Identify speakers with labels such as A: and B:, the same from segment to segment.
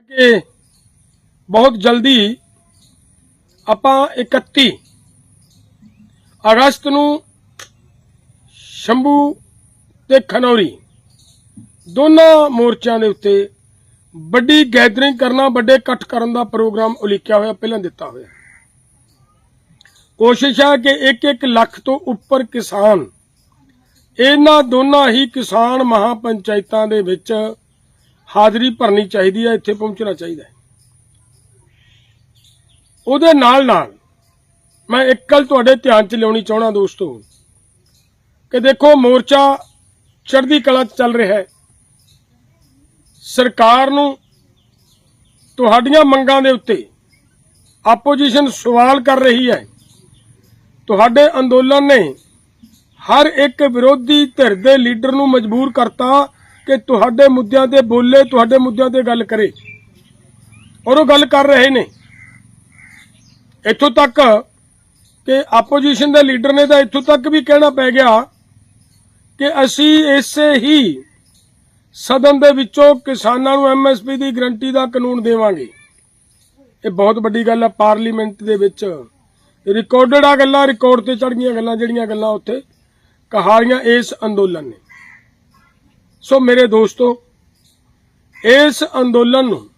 A: ਕਿ ਬਹੁਤ ਜਲਦੀ ਆਪਾਂ 31 ਅਗਸਤ ਨੂੰ ਸ਼ੰਭੂ ਤੇ ਖਨੌਰੀ ਦੋਨਾਂ ਮੋਰਚਿਆਂ ਦੇ ਉੱਤੇ ਵੱਡੀ ਗੈਦਰਿੰਗ ਕਰਨਾ, ਵੱਡੇ ਇਕੱਠ ਕਰਨ ਦਾ ਪ੍ਰੋਗਰਾਮ ਉਲੀਕਿਆ ਹੋਇਆ, ਪਹਿਲਾਂ ਦਿੱਤਾ ਹੋਇਆ। ਕੋਸ਼ਿਸ਼ ਹੈ ਕਿ 1-1 ਲੱਖ ਤੋਂ ਉੱਪਰ ਕਿਸਾਨ, ਇਹਨਾਂ ਦੋਨਾਂ ਹੀ ਕਿਸਾਨ ਮਹਾਪੰਚਾਇਤਾਂ ਦੇ ਵਿੱਚ ਹਾਜ਼ਰੀ ਭਰਨੀ ਚਾਹੀਦੀ ਹੈ, ਇੱਥੇ ਪਹੁੰਚਣਾ ਚਾਹੀਦਾ ਹੈ। ਉਹਦੇ ਨਾਲ ਨਾਲ ਮੈਂ ਇੱਕ ਗੱਲ ਤੁਹਾਡੇ ਧਿਆਨ 'ਚ ਲਿਆਉਣੀ ਚਾਹਣਾ ਦੋਸਤੋ। ਕਿ ਦੇਖੋ, ਮੋਰਚਾ ਚੜ੍ਹਦੀ ਕਲਾ 'ਚ ਚੱਲ ਰਿਹਾ ਹੈ। ਸਰਕਾਰ ਨੂੰ ਤੁਹਾਡੀਆਂ ਮੰਗਾਂ ਦੇ ਉੱਤੇ ਆਪੋਜੀਸ਼ਨ ਸਵਾਲ ਕਰ ਰਹੀ ਹੈ। ਤੁਹਾਡੇ ਅੰਦੋਲਨ ਨੇ ਹਰ ਇੱਕ ਵਿਰੋਧੀ ਧਿਰ ਦੇ ਲੀਡਰ ਨੂੰ ਮਜਬੂਰ ਕਰਤਾ। ਕਿ ਤੁਹਾਡੇ ਮੁੱਦਿਆਂ ਤੇ ਬੋਲੇ, ਤੁਹਾਡੇ ਮੁੱਦਿਆਂ ਤੇ ਗੱਲ ਕਰੇ। ਔਰ ਉਹ ਗੱਲ ਕਰ ਰਹੇ ਨੇ। ਇੱਥੋਂ ਤੱਕ ਕਿ ਆਪੋਜੀਸ਼ਨ ਦੇ ਲੀਡਰ ਨੇ ਤਾਂ ਇੱਥੋਂ ਤੱਕ ਵੀ ਕਹਿਣਾ ਪੈ ਗਿਆ ਕਿ ਅਸੀਂ ਇਸੇ ਹੀ ਸਦਨ ਦੇ ਵਿੱਚੋਂ ਕਿਸਾਨਾਂ ਨੂੰ ਐਮਐਸਪੀ ਦੀ ਗਰੰਟੀ ਦਾ ਕਾਨੂੰਨ ਦੇਵਾਂਗੇ। ਇਹ ਬਹੁਤ ਵੱਡੀ ਗੱਲ ਹੈ ਪਾਰਲੀਮੈਂਟ ਦੇ ਵਿੱਚ ਰਿਕਾਰਡਡ ਆ ਗੱਲਾਂ ਰਿਕਾਰਡ ਤੇ ਚੜ ਗਈਆਂ ਗੱਲਾਂ, ਜਿਹੜੀਆਂ ਗੱਲਾਂ ਉੱਥੇ ਕਹਾਰੀਆਂ ਇਸ ਅੰਦੋਲਨ ਨੇ। ਸੋ ਮੇਰੇ ਦੋਸਤੋ, ਇਸ ਅੰਦੋਲਨ ਨੂੰ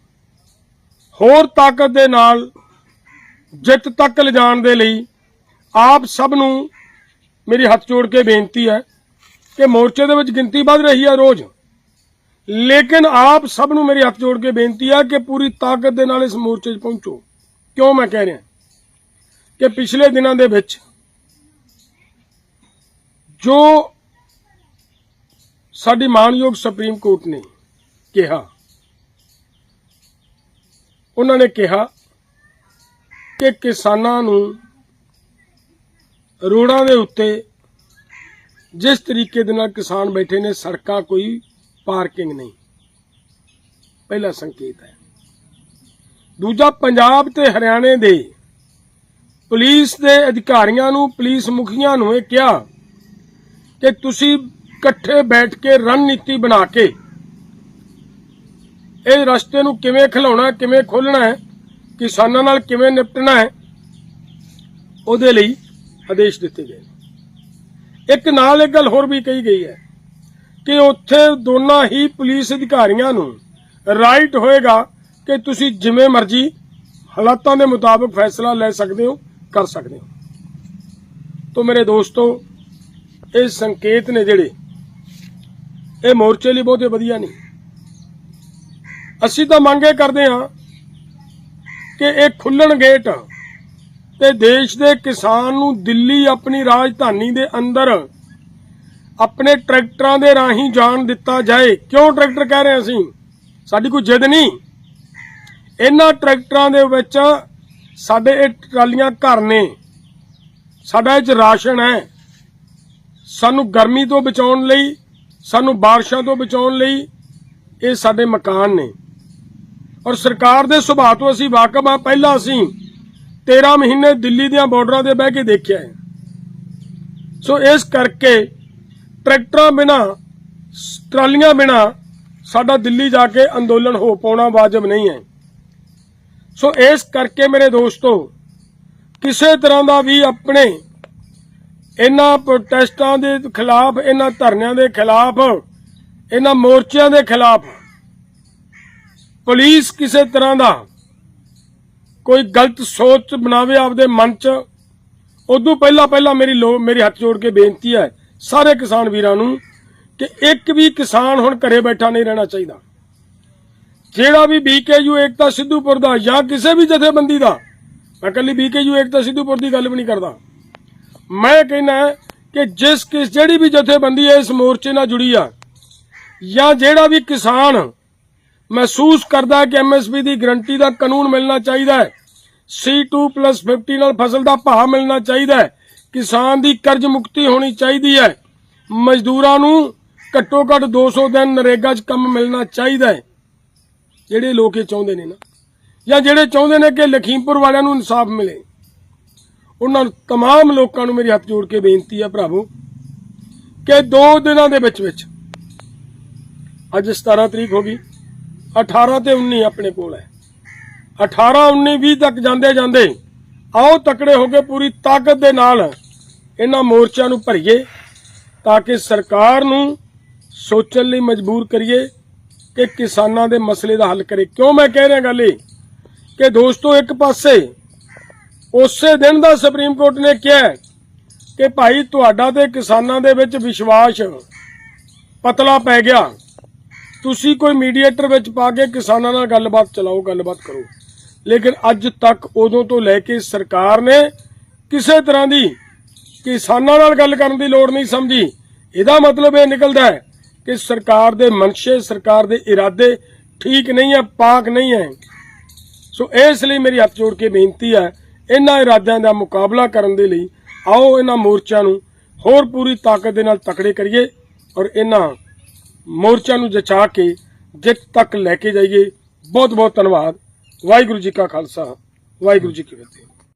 A: ਹੋਰ ਤਾਕਤ ਦੇ ਨਾਲ ਜਿੱਤ ਤੱਕ ਲਿਜਾਣ ਦੇ ਲਈ ਆਪ ਸਭ ਨੂੰ ਮੇਰੀ ਹੱਥ ਜੋੜ ਕੇ ਬੇਨਤੀ ਹੈ ਕਿ ਮੋਰਚੇ ਦੇ ਵਿੱਚ ਗਿਣਤੀ ਵੱਧ ਰਹੀ ਹੈ ਰੋਜ਼। ਲੇਕਿਨ ਆਪ ਸਭ ਨੂੰ ਮੇਰੀ ਹੱਥ ਜੋੜ ਕੇ ਬੇਨਤੀ ਹੈ ਕਿ ਪੂਰੀ ਤਾਕਤ ਦੇ ਨਾਲ ਇਸ ਮੋਰਚੇ 'ਚ ਪਹੁੰਚੋ। ਕਿਉਂ ਮੈਂ ਕਹਿ ਰਿਹਾ? ਕਿ ਪਿਛਲੇ ਦਿਨਾਂ ਦੇ ਵਿੱਚ ਜੋ ਸਾਡੀ ਮਾਨਯੋਗ ਸੁਪਰੀਮ ਕੋਰਟ ਨੇ ਕਿਹਾ। ਉਹਨਾਂ ਨੇ ਕਿਹਾ ਕਿ ਕਿਸਾਨਾਂ ਨੂੰ ਰੋਡਾਂ ਦੇ ਉੱਤੇ ਜਿਸ ਤਰੀਕੇ ਦੇ ਨਾਲ ਕਿਸਾਨ ਬੈਠੇ ਨੇ, ਸੜਕਾਂ ਕੋਈ ਪਾਰਕਿੰਗ ਨਹੀਂ। ਪਹਿਲਾ ਸੰਕੇਤ ਹੈ। ਦੂਜਾ, ਪੰਜਾਬ ਤੇ ਹਰਿਆਣੇ ਦੇ ਪੁਲਿਸ ਦੇ ਅਧਿਕਾਰੀਆਂ ਨੂੰ, ਪੁਲਿਸ ਮੁਖੀਆਂ ਨੂੰ ਇਹ ਕਿਹਾ ਕਿ ਤੁਸੀਂ ਇਕੱਠੇ ਬੈਠ ਕੇ ਰਣਨੀਤੀ ਬਣਾ ਕੇ ਇਹ ਰਸਤੇ ਨੂੰ ਕਿਵੇਂ ਖਿਲਾਉਣਾ, ਕਿਵੇਂ ਖੋਲਣਾ ਹੈ, ਕਿਸਾਨਾਂ ਨਾਲ ਕਿਵੇਂ ਨਿਪਟਣਾ ਹੈ, ਉਹਦੇ ਲਈ ਆਦੇਸ਼ ਦਿੱਤੇ ਗਏ ਨੇ। ਇੱਕ ਨਾਲ ਇੱਕ ਗੱਲ ਹੋਰ ਵੀ ਕਹੀ ਗਈ ਹੈ ਕਿ ਉੱਥੇ ਦੋਨਾਂ ਹੀ ਪੁਲਿਸ ਅਧਿਕਾਰੀਆਂ ਨੂੰ ਰਾਈਟ ਹੋਏਗਾ ਕਿ ਤੁਸੀਂ ਜਿਵੇਂ ਮਰਜ਼ੀ ਹਾਲਾਤਾਂ ਦੇ ਮੁਤਾਬਕ ਫੈਸਲਾ ਲੈ ਸਕਦੇ ਹੋ, ਕਰ ਸਕਦੇ ਹੋ ਤੋਂ ਮੇਰੇ ਦੋਸਤੋ, ਇਹ ਸੰਕੇਤ ਨੇ ਜਿਹੜੇ ਇਹ ਮੋਰਚੇ ਲਈ ਬਹੁਤੇ ਵਧੀਆ ਨਹੀਂ। ਅਸੀਂ ਤਾਂ ਮੰਗੇ ਕਰਦੇ ਹਾਂ ਕਿ ਇਹ ਖੁੱਲਣ ਗੇਟ ਤੇ ਦੇਸ਼ ਦੇ ਕਿਸਾਨ ਨੂੰ ਦਿੱਲੀ ਆਪਣੀ ਰਾਜਧਾਨੀ ਦੇ ਅੰਦਰ ਆਪਣੇ ਟਰੈਕਟਰਾਂ ਦੇ ਰਾਹੀਂ ਜਾਣ ਦਿੱਤਾ ਜਾਏ। ਕਿਉਂ ਟਰੈਕਟਰ ਕਹਿ ਰਹੇ ਅਸੀਂ? ਸਾਡੀ ਕੋਈ ਜਿੱਦ ਨਹੀਂ। ਇਹਨਾਂ ਟਰੈਕਟਰਾਂ ਦੇ ਵਿੱਚ ਸਾਡੇ ਇਹ ਟਰਾਲੀਆਂ ਘਰ ਨੇ। ਸਾਡਾ ਇਹ ਚ ਰਾਸ਼ਨ ਹੈ। ਸਾਨੂੰ ਗਰਮੀ ਤੋਂ ਬਚਾਉਣ ਲਈ ਸਾਨੂੰ ਬਾਰਿਸ਼ਾਂ ਤੋਂ ਬਚਾਉਣ ਲਈ ਇਹ ਸਾਡੇ ਮਕਾਨ ਨੇ। ਔਰ ਸਰਕਾਰ ਦੇ ਸੁਭਾਅ ਤੋਂ ਅਸੀਂ ਵਾਕਫ ਆ ਪਹਿਲਾਂ ਅਸੀਂ 13 ਮਹੀਨੇ ਦਿੱਲੀ ਦੀਆਂ ਬਾਰਡਰਾਂ ਤੇ ਬਹਿ ਕੇ ਦੇਖਿਆ ਹੈ। ਸੋ ਇਸ ਕਰਕੇ ਟਰੈਕਟਰਾਂ ਬਿਨਾ, ਟਰਾਲੀਆਂ ਬਿਨਾ ਸਾਡਾ ਦਿੱਲੀ ਜਾ ਕੇ ਅੰਦੋਲਨ ਹੋ ਪਾਉਣਾ ਵਾਜਬ ਨਹੀਂ ਹੈ। ਸੋ ਇਸ ਕਰਕੇ ਮੇਰੇ ਦੋਸਤੋ, ਕਿਸੇ ਤਰ੍ਹਾਂ ਦਾ ਵੀ ਆਪਣੇ ਇਹਨਾਂ ਪ੍ਰੋਟੈਸਟਾਂ ਦੇ ਖਿਲਾਫ, ਇਹਨਾਂ ਧਰਨਿਆਂ ਦੇ ਖਿਲਾਫ, ਇਹਨਾਂ ਮੋਰਚਿਆਂ ਦੇ ਖਿਲਾਫ ਪੁਲਿਸ ਕਿਸੇ ਤਰ੍ਹਾਂ ਦਾ ਕੋਈ ਗਲਤ ਸੋਚ ਬਣਾਵੇ ਆਪਦੇ ਮਨ 'ਚ, ਉਦੋਂ ਪਹਿਲਾਂ ਪਹਿਲਾਂ ਮੇਰੀ ਲੋ, ਮੇਰੀ ਹੱਥ ਜੋੜ ਕੇ ਬੇਨਤੀ ਹੈ ਸਾਰੇ ਕਿਸਾਨ ਵੀਰਾਂ ਨੂੰ ਕਿ ਇੱਕ ਵੀ ਕਿਸਾਨ ਹੁਣ ਘਰੇ ਬੈਠਾ ਨਹੀਂ ਰਹਿਣਾ ਚਾਹੀਦਾ। ਜਿਹੜਾ ਵੀ ਬੀਕੇਯੂ ਏਕਤਾ ਸਿੱਧੂਪੁਰ ਦਾ ਜਾਂ ਕਿਸੇ ਵੀ ਜਥੇਬੰਦੀ ਦਾ, ਮੈਂ ਕੱਲੀ ਬੀਕੇਯੂ ਏਕਤਾ ਸਿੱਧੂਪੁਰ ਦੀ ਗੱਲ ਵੀ ਨਹੀਂ ਕਰਦਾ। ਮੈਂ ਕਹਿੰਦਾ ਕਿ ਜਿਸ ਕਿਸ ਜਿਹੜੀ ਵੀ ਜਥੇਬੰਦੀ ਇਸ ਮੋਰਚੇ ਨਾਲ ਜੁੜੀ ਆ, ਜਾਂ ਜਿਹੜਾ ਵੀ ਕਿਸਾਨ ਮਹਿਸੂਸ ਕਰਦਾ ਹੈ ਕਿ ਐਮਐਸਪੀ ਦੀ ਗਰੰਟੀ ਦਾ ਕਾਨੂੰਨ ਮਿਲਣਾ ਚਾਹੀਦਾ ਹੈ C2+50 ਨਾਲ ਫਸਲ ਦਾ ਭਾਅ ਮਿਲਣਾ ਚਾਹੀਦਾ ਹੈ, ਕਿਸਾਨ ਦੀ ਕਰਜ਼ ਮੁਕਤੀ ਹੋਣੀ ਚਾਹੀਦੀ ਹੈ, ਮਜ਼ਦੂਰਾਂ ਨੂੰ ਘੱਟੋ ਘੱਟ 200 ਦਿਨ ਨਰੇਗਾ 'ਚ ਕੰਮ ਮਿਲਣਾ ਚਾਹੀਦਾ ਹੈ। ਜਿਹੜੇ ਲੋਕ ਇਹ ਚਾਹੁੰਦੇ ਨੇ ਨਾ, ਜਾਂ ਜਿਹੜੇ ਚਾਹੁੰਦੇ ਨੇ ਕਿ ਲਖੀਮਪੁਰ ਵਾਲਿਆਂ ਨੂੰ ਇਨਸਾਫ ਮਿਲੇ। ਉਹਨਾਂ ਨੂੰ तमाम ਲੋਕਾਂ ਨੂੰ ਮੇਰੀ ਹੱਥ ਜੋੜ ਕੇ ਬੇਨਤੀ ਹੈ ਭਰਾਵੋ ਕਿ ਦੋ ਦਿਨਾਂ ਦੇ ਵਿੱਚ ਵਿੱਚ ਅੱਜ 17 ਤਰੀਕ ਹੋ ਗਈ 18 ਤੇ 19 ਆਪਣੇ ਕੋਲ ਹੈ 18 19 20 ਤੱਕ ਜਾਂਦੇ ਜਾਂਦੇ ਆਓ ਤਕੜੇ ਹੋ ਕੇ ਪੂਰੀ ਤਾਕਤ ਦੇ ਨਾਲ ਇਹਨਾਂ ਮੋਰਚਿਆਂ ਨੂੰ ਭਰੀਏ ਤਾਂ ਕਿ ਸਰਕਾਰ ਨੂੰ ਸੋਚਣ ਲਈ ਮਜਬੂਰ ਕਰੀਏ ਕਿ ਕਿਸਾਨਾਂ ਦੇ ਮਸਲੇ ਦਾ ਹੱਲ ਕਰੇ ਕਿਉਂ ਮੈਂ ਕਹਿ ਰਿਹਾ ਗੱਲ ਇਹ ਕਿ ਦੋਸਤੋ ਇੱਕ ਪਾਸੇ ਉਸੇ ਦਿਨ ਦਾ ਸੁਪਰੀਮ ਕੋਰਟ ਨੇ ਕਿਹਾ ਕਿ ਭਾਈ ਤੁਹਾਡਾ ਤੇ ਕਿਸਾਨਾਂ ਦੇ ਵਿੱਚ ਵਿਸ਼ਵਾਸ ਪਤਲਾ ਪੈ ਗਿਆ। ਤੁਸੀਂ ਕੋਈ ਮੀਡੀਏਟਰ ਵਿੱਚ ਪਾ ਕੇ ਕਿਸਾਨਾਂ ਨਾਲ ਗੱਲਬਾਤ ਚਲਾਓ, ਗੱਲਬਾਤ ਕਰੋ। ਲੇਕਿਨ ਅੱਜ ਤੱਕ ਉਦੋਂ ਤੋਂ ਲੈ ਕੇ ਸਰਕਾਰ ਨੇ ਕਿਸੇ ਤਰ੍ਹਾਂ ਦੀ ਕਿਸਾਨਾਂ ਨਾਲ ਗੱਲ ਕਰਨ ਦੀ ਲੋੜ ਨਹੀਂ ਸਮਝੀ। ਇਹਦਾ ਮਤਲਬ ਇਹ ਨਿਕਲਦਾ ਹੈ ਕਿ ਸਰਕਾਰ ਦੇ ਮਨਸ਼ੇ, ਸਰਕਾਰ ਦੇ ਇਰਾਦੇ ਠੀਕ ਨਹੀਂ ਹੈ, ਪਾਕ ਨਹੀਂ ਹੈ। ਸੋ ਇਸ ਲਈ ਮੇਰੀ ਹੱਥ ਜੋੜ ਕੇ ਬੇਨਤੀ ਹੈ ਇਹਨਾਂ ਇਰਾਦਿਆਂ ਦਾ ਮੁਕਾਬਲਾ ਕਰਨ ਦੇ ਲਈ ਆਓ ਇਹਨਾਂ ਮੋਰਚਿਆਂ ਨੂੰ ਹੋਰ ਪੂਰੀ ਤਾਕਤ ਦੇ ਨਾਲ ਤਕੜੇ ਕਰੀਏ ਔਰ ਇਹਨਾਂ ਮੋਰਚਿਆਂ ਨੂੰ ਜਚਾ ਕੇ ਜਿੱਤ ਤੱਕ ਲੈ ਕੇ ਜਾਈਏ। ਬਹੁਤ ਬਹੁਤ ਧੰਨਵਾਦ। ਵਾਹਿਗੁਰੂ ਜੀ ਕਾ ਖਾਲਸਾ। ਵਾਹਿਗੁਰੂ ਜੀ ਕੀ ਫਤਿਹ।